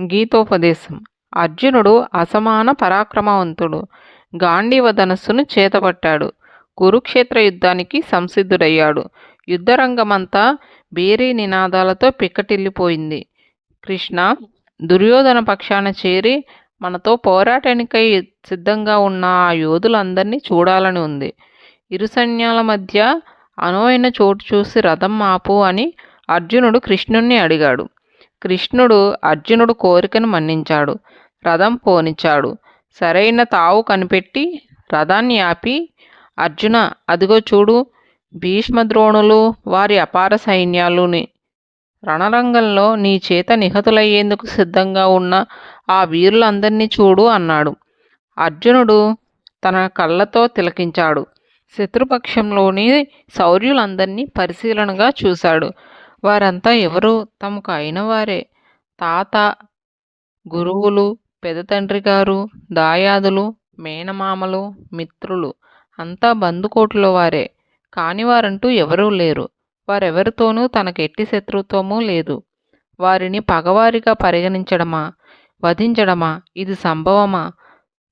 గీతోపదేశం. అర్జునుడు అసమాన పరాక్రమవంతుడు. గాంధీవ ధనస్సును చేతపట్టాడు. కురుక్షేత్ర యుద్ధానికి సంసిద్ధుడయ్యాడు. యుద్ధరంగమంతా బేరీ నినాదాలతో పిక్కటిల్లిపోయింది. కృష్ణ దుర్యోధన పక్షాన చేరి మనతో పోరాటానికై సిద్ధంగా ఉన్న ఆ యోధులందరినీ చూడాలని ఉంది. ఇరు సైన్యాల మధ్య అనోయన చోటు చూసి రథం ఆపు అని అర్జునుడు కృష్ణుణ్ణి అడిగాడు. కృష్ణుడు అర్జునుడు కోరికను మన్నించాడు. రథం పోనిచ్చాడు. సరైన తావు కనిపెట్టి రథాన్ని ఆపి అర్జున అదిగో చూడు భీష్మద్రోణులు వారి అపార సైన్యాలుని. రణరంగంలో నీ చేత నిహతులయ్యేందుకు సిద్ధంగా ఉన్న ఆ వీరులందరినీ చూడు అన్నాడు. అర్జునుడు తన కళ్ళతో తిలకించాడు. శత్రుపక్షంలోని శౌర్యులందరినీ పరిశీలనగా చూశాడు. వారంతా ఎవరు? తమకు అయిన వారే తాత గురువులు పెదతండ్రి గారు దాయాదులు మేనమామలు మిత్రులు. అంతా బంధుకోట్ల వారే. కాని వారంటూ ఎవరూ లేరు. వారెవరితోనూ తనకు ఎట్టి శత్రుత్వమూ లేదు. వారిని పగవారిగా పరిగణించడమా? వధించడమా? ఇది సంభవమా?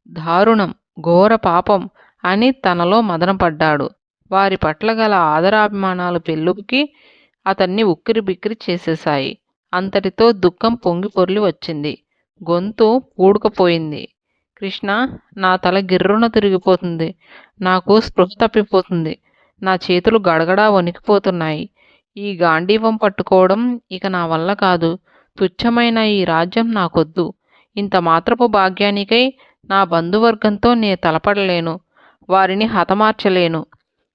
దారుణం ఘోర పాపం అని తనలో మదనపడ్డాడు. వారి పట్ల గల ఆదరాభిమానాలు పెళ్ళుకి అతన్ని ఉక్కిరి బిక్కిరి చేసేశాయి. అంతటితో దుఃఖం పొంగి పొర్లి వచ్చింది. గొంతు పూడుకపోయింది కృష్ణ నా తల గిర్రున తిరిగిపోతుంది. నాకు స్పృహ తప్పిపోతుంది. నా చేతులు గడగడా వణికిపోతున్నాయి. ఈ గాంధీవం పట్టుకోవడం ఇక నా వల్ల కాదు. తుచ్చమైన ఈ రాజ్యం నాకొద్దు. ఇంత మాత్రపు భాగ్యానికై నా బంధువర్గంతో నే తలపడలేను. వారిని హతమార్చలేను.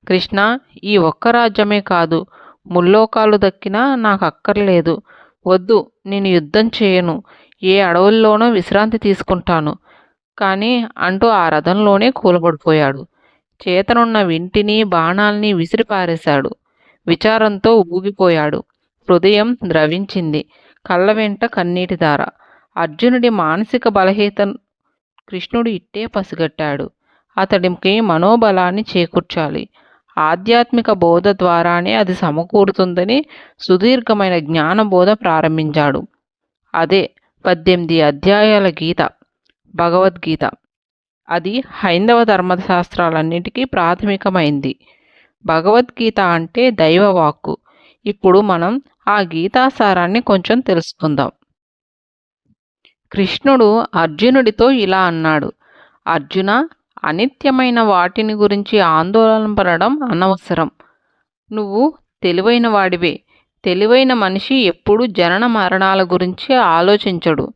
కృష్ణ ఈ ఒక్క రాజ్యమే కాదు. ముల్లోకాలు దక్కినా నాకు అక్కర్లేదు వద్దు నేను యుద్ధం చేయను. ఏ అడవుల్లోనో విశ్రాంతి తీసుకుంటాను. కానీ అంటూ ఆ రథంలోనే కూలబడిపోయాడు. చేతనున్న వింటిని బాణాల్ని విసిరిపారేశాడు. విచారంతో ఊగిపోయాడు. హృదయం ద్రవించింది. కళ్ళ వెంట కన్నీటి ధార. అర్జునుడి మానసిక బలహీత కృష్ణుడు ఇట్టే పసిగట్టాడు. అతడికి మనోబలాన్ని చేకూర్చాలి. ఆధ్యాత్మిక బోధ ద్వారానే అది సమకూరుతుందని సుదీర్ఘమైన జ్ఞానబోధ ప్రారంభించాడు. అదే పద్దెనిమిది అధ్యాయాల గీత భగవద్గీత. అది హైందవ ధర్మశాస్త్రాలన్నిటికీ ప్రాథమికమైంది. భగవద్గీత అంటే దైవవాక్కు. ఇప్పుడు మనం ఆ గీతాసారాన్ని కొంచెం తెలుసుకుందాం. కృష్ణుడు అర్జునుడితో ఇలా అన్నాడు. అర్జున అనిత్యమైన వాటిని గురించి ఆందోళన పడడం అనవసరం. నువ్వు తెలివైన వాడివే. తెలివైన మనిషి ఎప్పుడు జనన మరణాల గురించి ఆలోచించడు.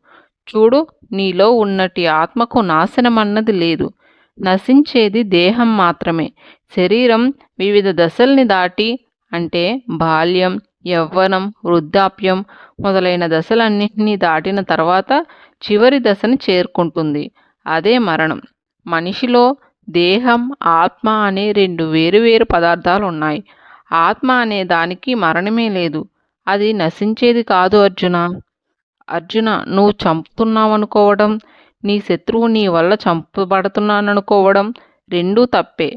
చూడు నీలో ఉన్నటి ఆత్మకు నాశనం అన్నది లేదు. నశించేది దేహం మాత్రమే. శరీరం వివిధ దశల్ని దాటి అంటే బాల్యం యవ్వనం వృద్ధాప్యం మొదలైన దశలన్నింటినీ దాటిన తర్వాత చివరి దశని చేరుకుంటుంది. అదే మరణం. మనిషిలో దేహం ఆత్మ అనే రెండు వేరువేరు పదార్థాలు ఉన్నాయి ఆత్మ అనే దానికి మరణమే లేదు. అది నశించేది కాదు అర్జున? అర్జున నువ్వు చంపుతున్నావనుకోవడం నీ శత్రువు నీ వల్ల చంపబడుతున్నాననుకోవడం రెండూ తప్పే.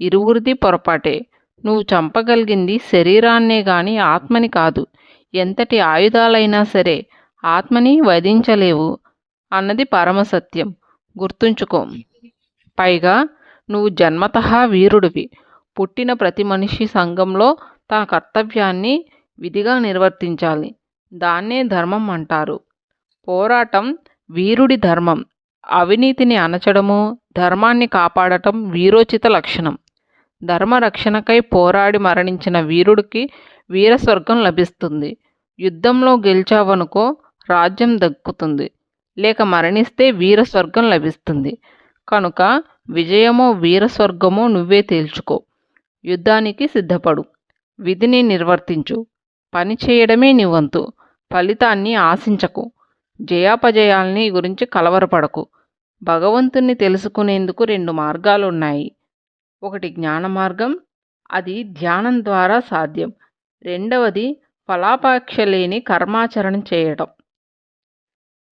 ఇరువురిది పొరపాటే. నువ్వు చంపగలిగింది శరీరాన్నే గాని ఆత్మని కాదు. ఎంతటి ఆయుధాలైనా సరే ఆత్మని వధించలేవు అన్నది పరమసత్యం గుర్తుంచుకో. పైగా నువ్వు జన్మతః వీరుడివి. పుట్టిన ప్రతి మనిషి సంఘంలో తన కర్తవ్యాన్ని విధిగా నిర్వర్తించాలి. దాన్నే ధర్మం అంటారు. పోరాటం వీరుడి ధర్మం. అవినీతిని అణచడము ధర్మాన్ని కాపాడటం వీరోచిత లక్షణం. ధర్మరక్షణకై పోరాడి మరణించిన వీరుడికి వీరస్వర్గం లభిస్తుంది. యుద్ధంలో గెలిచావనుకో రాజ్యం దక్కుతుంది. లేక మరణిస్తే వీరస్వర్గం లభిస్తుంది. కనుక విజయమో వీరస్వర్గమో నువ్వే తేల్చుకో. యుద్ధానికి సిద్ధపడు. విధిని నిర్వర్తించు. పని చేయడమే నీ వంతు. ఫలితాన్ని ఆశించకు. జయాపజయాల్ని గురించి కలవరపడకు. భగవంతుణ్ణి తెలుసుకునేందుకు రెండు మార్గాలు ఉన్నాయి ఒకటి జ్ఞాన మార్గం అది ధ్యానం ద్వారా సాధ్యం. రెండవది ఫలాపాక్ష లేని కర్మాచరణ చేయడం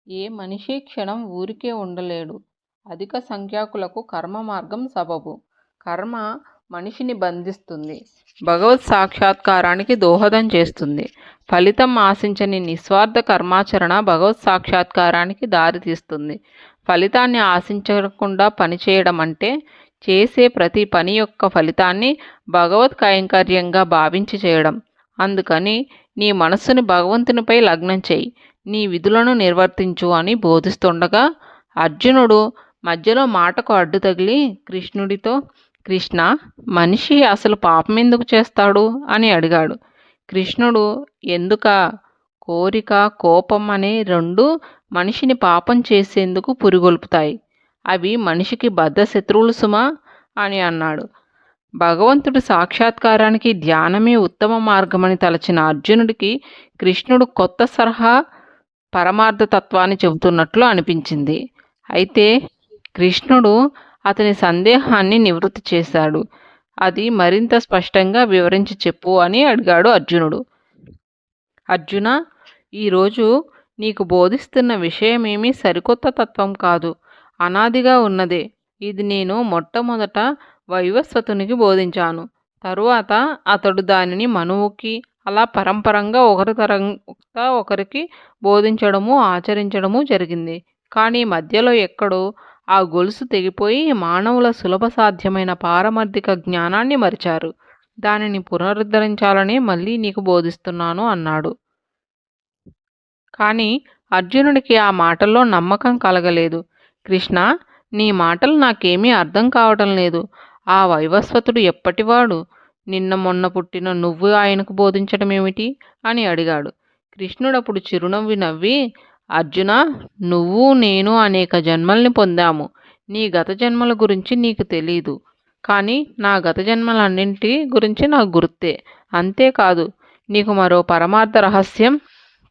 ఏ మనిషి క్షణం ఊరికే ఉండలేడు. అధిక సంఖ్యాకులకు కర్మ మార్గం సబబు. కర్మ మనిషిని బంధిస్తుంది. భగవత్ సాక్షాత్కారానికి దోహదం చేస్తుంది. ఫలితం ఆశించని నిస్వార్థ కర్మాచరణ భగవత్ సాక్షాత్కారానికి దారితీస్తుంది. ఫలితాన్ని ఆశించకుండా పనిచేయడం అంటే చేసే ప్రతి పని యొక్క ఫలితాన్ని భగవత్ కైంకర్యంగా భావించి చేయడం. అందుకని నీ మనస్సుని భగవంతునిపై లగ్నం చేయి. నీ విధులను నిర్వర్తించు అని బోధిస్తుండగా అర్జునుడు మధ్యలో మాటకు అడ్డు తగిలి కృష్ణుడితో కృష్ణ మనిషి అసలు పాపం ఎందుకు చేస్తాడు? అని అడిగాడు. కృష్ణుడు ఎందుక? కోరిక కోపం అనే రెండు మనిషిని పాపం చేసేందుకు పురిగొల్పుతాయి. అవి మనిషికి బద్ధ శత్రువులు సుమా? అని అన్నాడు. భగవంతుడి సాక్షాత్కారానికి ధ్యానమే ఉత్తమ మార్గమని తలచిన అర్జునుడికి కృష్ణుడు కొత్త సరహా పరమార్థతత్వాన్ని చెబుతున్నట్లు అనిపించింది. అయితే కృష్ణుడు అతని సందేహాన్ని నివృత్తి చేశాడు. అది మరింత స్పష్టంగా వివరించి చెప్పు అని అడిగాడు అర్జునుడు. అర్జున ఈరోజు నీకు బోధిస్తున్న విషయమేమీ సరికొత్త తత్వం కాదు. అనాదిగా ఉన్నదే. ఇది నేను మొట్టమొదట వైవస్వతునికి బోధించాను. తరువాత అతడు దానిని మనువుకి అలా పరంపరంగా ఒకరి తరంగా ఒకరికి బోధించడము ఆచరించడము జరిగింది. కానీ మధ్యలో ఎక్కడో ఆ గొలుసు తెగిపోయి మానవుల సులభ సాధ్యమైన పారమర్థిక జ్ఞానాన్ని మరిచారు. దానిని పునరుద్ధరించాలని మళ్ళీ నీకు బోధిస్తున్నాను అన్నాడు. కానీ అర్జునుడికి ఆ మాటల్లో నమ్మకం కలగలేదు. కృష్ణ నీ మాటలు నాకేమీ అర్థం కావటం లేదు. ఆ వైవస్వతుడు ఎప్పటివాడు? నిన్న మొన్న పుట్టిన నువ్వు ఆయనకు బోధించడం ఏమిటి అని అడిగాడు. కృష్ణుడు అప్పుడు చిరునవ్వి నవ్వి అర్జున నువ్వు నేను అనేక జన్మల్ని పొందాము. నీ గత జన్మల గురించి నీకు తెలీదు. కానీ నా గత జన్మలన్నింటి గురించి నాకు గుర్తే. అంతేకాదు నీకు మరో పరమార్థ రహస్యం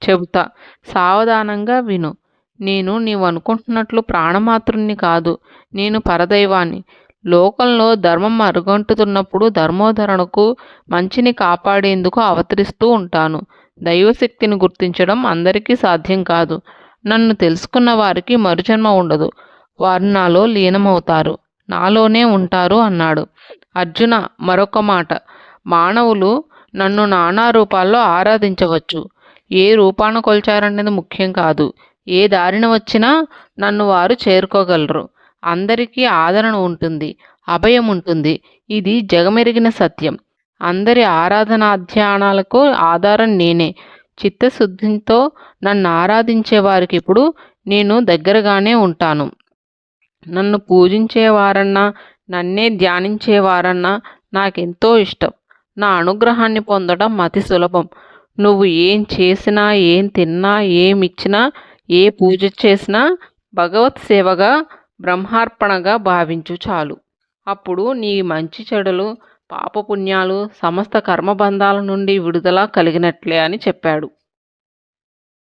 చెబుతా. సావధానంగా విను. నేను నీవు అనుకుంటున్నట్లు ప్రాణమాత్రుణ్ణి కాదు. నేను పరదైవాన్ని. లోకంలో ధర్మం అరుగంటుతున్నప్పుడు ధర్మోధరణకు మంచిని కాపాడేందుకు అవతరిస్తూ ఉంటాను. దైవశక్తిని గుర్తించడం అందరికీ సాధ్యం కాదు. నన్ను తెలుసుకున్న వారికి మరుజన్మ ఉండదు. వారు నాలో లీనమవుతారు. నాలోనే ఉంటారు అన్నాడు. అర్జున మరొక మాట. మానవులు నన్ను నానా రూపాల్లో ఆరాధించవచ్చు. ఏ రూపాన కొల్చారనేది ముఖ్యం కాదు. ఏ దారిన వచ్చినా నన్ను వారు చేరుకోగలరు. అందరికీ ఆదరణ ఉంటుంది. అభయం ఉంటుంది. ఇది జగమెరిగిన సత్యం. అందరి ఆరాధనాధ్యానాలకు ఆధారం నేనే. చిత్తశుద్ధితో నన్ను ఆరాధించే వారికి ఇప్పుడు నేను దగ్గరగానే ఉంటాను. నన్ను పూజించేవారన్నా నన్నే ధ్యానించేవారన్నా నాకెంతో ఇష్టం. నా అనుగ్రహాన్ని పొందడం అతి సులభం. నువ్వు ఏం చేసినా ఏం తిన్నా ఏం ఇచ్చినా ఏ పూజ చేసినా భగవత్ సేవగా బ్రహ్మార్పణగా భావించు చాలు. అప్పుడు నీ మంచి చెడులు పాపపుణ్యాలు సమస్త కర్మబంధాల నుండి విడుదల కలిగినట్లే అని చెప్పాడు.